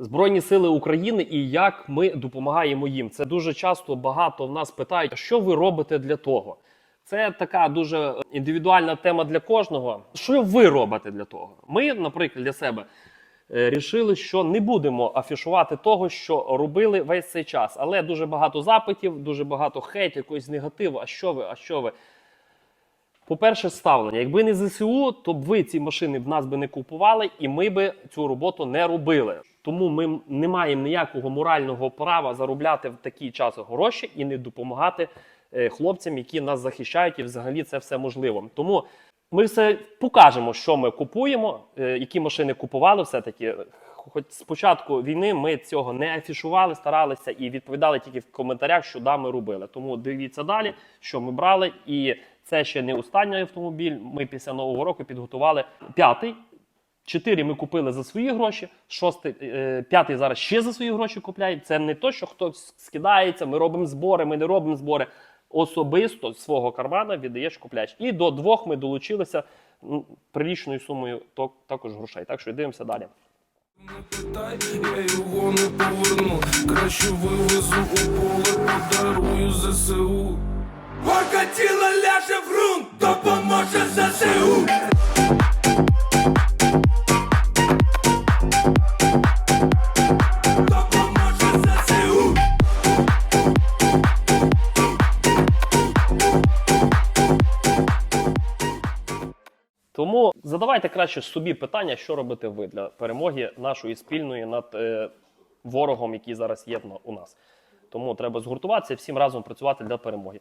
Збройні сили України і як ми допомагаємо їм. Це дуже часто багато в нас питають, «А що ви робите для того. Це така дуже індивідуальна тема для кожного. Що ви робите для того? Ми, наприклад, для себе е, рішили, що не будемо афішувати того, що робили весь цей час. Але дуже багато запитів, дуже багато хейт, якогось негативу. А що ви? А що ви? По-перше, ставлення. Якби не ЗСУ, то б ви ці машини в нас би не купували, і ми би цю роботу не робили. Тому ми не маємо ніякого морального права заробляти в такий час гроші і не допомагати е, хлопцям, які нас захищають, і взагалі це все можливо. Тому ми все покажемо, що ми купуємо, е, які машини купували все-таки. Хоч з початку війни ми цього не афішували, старалися і відповідали тільки в коментарях, що да, ми робили. Тому дивіться далі, що ми брали. І це ще не останній автомобіль. Ми після нового року підготували п'ятий. Чотири ми купили за свої гроші, шостий, е, п'ятий зараз ще за свої гроші купляє. Це не то, що хтось скидається, ми робимо збори, ми не робимо збори. Особисто з свого кармана віддаєш купляєш. І до двох ми долучилися м, прилічною сумою також грошей. Так що дивимося далі. Не питай, я його не поверну. Краще вивезу у поле, подарую ЗСУ. Горка тіла ляже в ґрунт, Тому задавайте краще собі питання, що робите ви для перемоги нашої спільної над е, ворогом, який зараз є у нас. Тому треба згуртуватися всім разом працювати для перемоги.